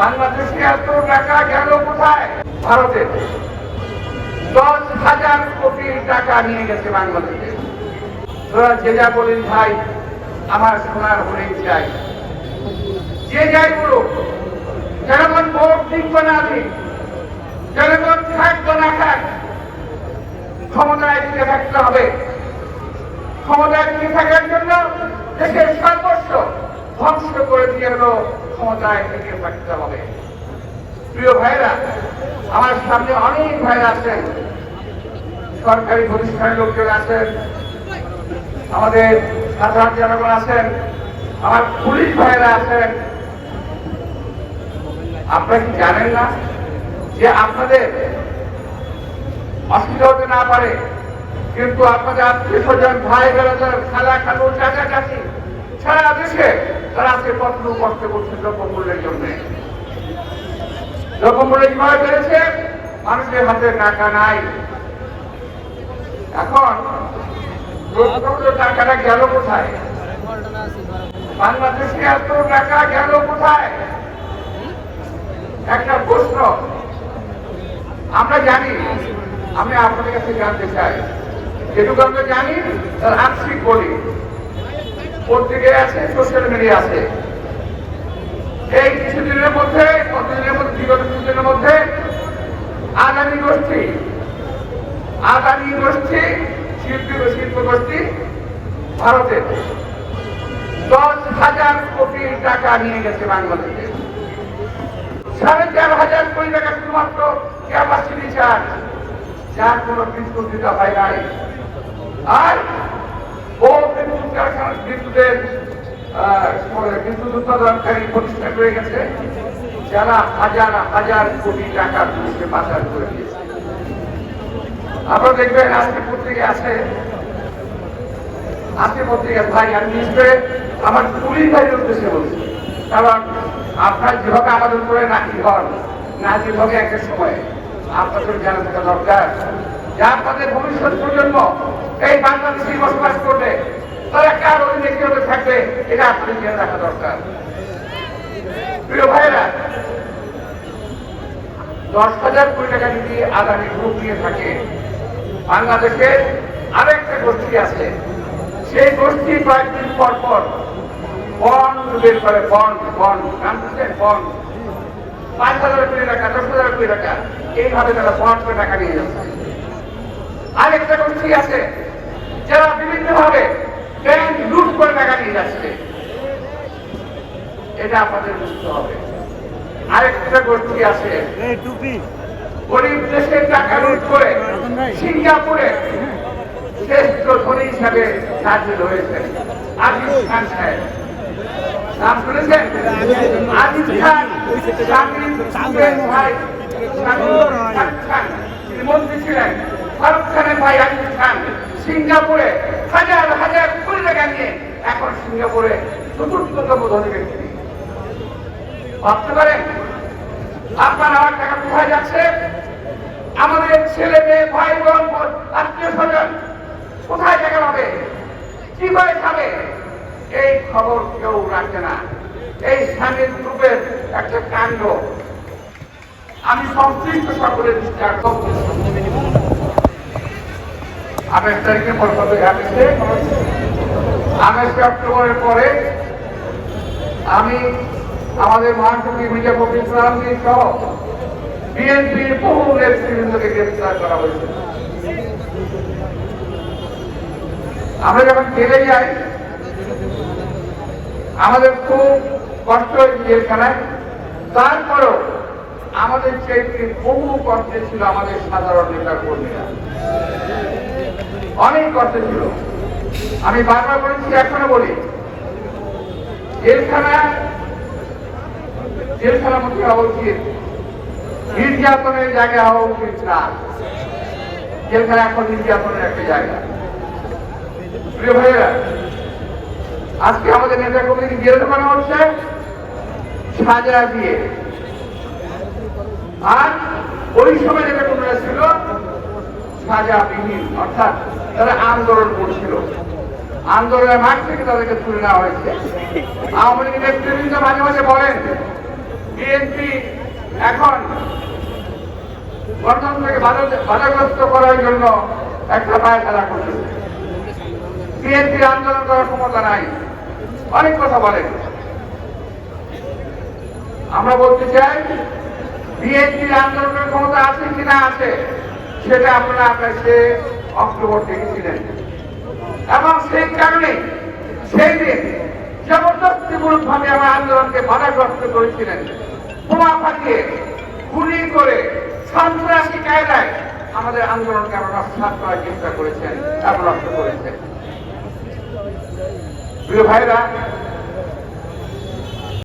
বাংলাদেশে এত টাকা গেল কোথায়? ভারতে। দশ হাজার কোটি টাকা নিয়ে গেছে বাংলাদেশে। তোরা যে যা বলিস ভাই, আমার সোনার হলেই চাই। যে যাই বলুক জনগণ ভোট দিক না দিক জনগণ থাকব না খাক ক্ষমতায় টিকে থাকতে হবে। ক্ষমতায় টিকে থাকার জন্য দেশের সর্বস্ব ধ্বংস করে দিয়ে ক্ষমতায় টিকে থাকতে হবে। প্রিয় ভাইরা, আমার সামনে অনেক ভাইরা আছেন। সরকারি প্রতিষ্ঠানের লোকজন আছেন। আমাদের সাধারণ জনগণ আছেন। আমার পুলিশ ভাইরা আছেন। আপনারা কি জানেন না যে আপনাদের অসুবিধা হতে না পারে, কিন্তু আপনাদের আত্মীয় স্বজন ভাই বেড়াদার খালা খালু চাচা চাচি সারা দেশে তারা আজকে কত কষ্ট করছে দ্রব্যমূল্যের জন্য। দ্রব্যমূল্য কীভাবে বেড়েছে মানুষের হাতে টাকা নাই। এখন টাকাটা গেল কোথায়? বাংলাদেশে এত টাকা গেল কোথায়? একটা প্রশ্ন। আমরা জানি, আমি আপনাদের কাছে জানতে চাই। যেটুকু আমরা জানি, তার আংশিক বলি। পত্রিকায় আছে সোশ্যাল মিডিয়া আছে। এই কিছুদিনের মধ্যে, কতদিনের মধ্যে, বিগত কিছুদিনের মধ্যে আদানি গোষ্ঠী আদানি গোষ্ঠী, শিল্পী শিল্প গোষ্ঠী ভারতের দশ হাজার কোটি টাকা নিয়ে গেছে বাংলাদেশে। সাড়ে চার হাজার কোটি টাকা শুধুমাত্র ক্যাপাসিটি চার্জ যার কোনো বিদ্যুৎ হয় নাই। আর বিদ্যুতের বিদ্যুৎ আপনারা দেখবেন আজকে পত্রিকা আছে, আজকে পত্রিকা ভাই আমি নিশ্চয় আমার উদ্দেশ্যে বলছি, কারণ আপনার যেভাবে আমাদের উপরে নাকি হন নাকি হবে একটা সময় আপনাদের জানা থাকা দরকার, যে আপনাদের ভবিষ্যৎ প্রজন্ম এই বাংলাদেশে বসবাস করবে তারা কার অধীনে কীভাবে থাকবে, এটা আপনাদের জেনে রাখা দরকার। প্রিয় ভাইরা দশ হাজার কোটি টাকা যদি আদানি গ্রুপ নিয়ে থাকে বাংলাদেশের আরেকটা গোষ্ঠী আছে। সেই গোষ্ঠী কয়েকদিন পর পর বন্ড বের করে, বন্ড বন্ড জানতেছেন বন্ড। পাঁচ হাজার কোটি টাকা, দশ হাজার কোটি টাকা, এইভাবে তারা বন্ড করে টাকা নিয়ে যাচ্ছে। আরেকটা গোষ্ঠী আছে, যারা বিভিন্ন ভাবে ব্যাংক লুট করে টাকা নিয়ে যাচ্ছে। এটা আপনাদের বুঝতে হবে। আরেকটা গোষ্ঠী আছে। গরিব দেশের টাকা লুট করে সিঙ্গাপুরে শ্রেষ্ঠ ধনী হিসাবে সাজিল হয়েছেন আজিজ খান সাহেব। নাম শুনেছেন? আজিজ খান শামীম সুবের ভাই শামীম খান। তিনি মন্ত্রী ছিলেন। ফারুক খানের ভাই আজিজ খান। সিঙ্গাপুরে হাজার হাজার কোটি টাকা নিয়ে এখন সিঙ্গাপুরে চতুর্থতম ধনী ব্যক্তি ভাবতে পারেন, আপনার আমার টাকা কোথায় যাচ্ছে? আমাদের ছেলে মেয়ে, ভাই, বোন, আত্মীয় স্বজন কোথায় টাকা পাবে? কি করে খাবে? এই খবর কেউ রাখে না। এই স্বামীর গ্রুপের একটা কাণ্ড। আমি সংশ্লিষ্ট সকলের দৃষ্টি আকর্ষণ। আঠাশ তারিখে পর কত আঠাশে অক্টোবরের পরে আমি আমাদের মহাসচিব মির্জা ফখরুল ইসলাম সহ বিএনপির বহু নেতৃবৃন্দকে গ্রেফতার করা হয়েছে। আমরা যখন জেলে যাই, আমাদের খুব কষ্ট হয়েছে জেলখানায়। তারপরও আমাদের চেয়ে বহু কষ্টে ছিল আমাদের সাধারণ নেতা কর্মীরা অনেক কষ্টে ছিল। আমি বারবার বলেছি এখনও বলি, জেলখানা হওয়া উচিত। নির্যাতনের হওয়া উচিত না। জেলখানা এখন নির্যাতনের একটা জায়গা। আজকে আমাদের নেতা কর্মীকে জেল ঢোকানো হচ্ছে, সাজা দিয়ে। আর ওই সময় নেতা কর্মীরা ছিল সাজাবিহীন অর্থাৎ তারা আন্দোলন করছিল। আন্দোলনের মাঠ থেকে তাদেরকে তুলে নেওয়া হয়েছে। আওয়ামী লীগের নেতৃবৃন্দ মাঝে মাঝে বলেন, বিএনপি এখন গণতন্ত্রকে বাধাগ্রস্ত করার জন্য একটা পায় খেলা করতেছে বিএনপির আন্দোলন করার ক্ষমতা নাই। অনেক কথা বলেন। আমরা বলতে চাই, বিএনপির আন্দোলনের ক্ষমতা আছে কিনা আছে। সেটা আপনারা আকাশে অক্টোবর থেকে ছিলেন। এবং সেই কারণে সেই দিন জবরদস্তিমূলক ভাবে আমার আন্দোলনকে বাধাগ্রস্ত করেছিলেন। বোমা ফাটিয়ে গুলি করে সন্ত্রাসী কায়দায় আমাদের আন্দোলনকে আমরা নস্বাত করার চেষ্টা করেছেন এবং নষ্ট করেছেন। প্রিয় ভাইরা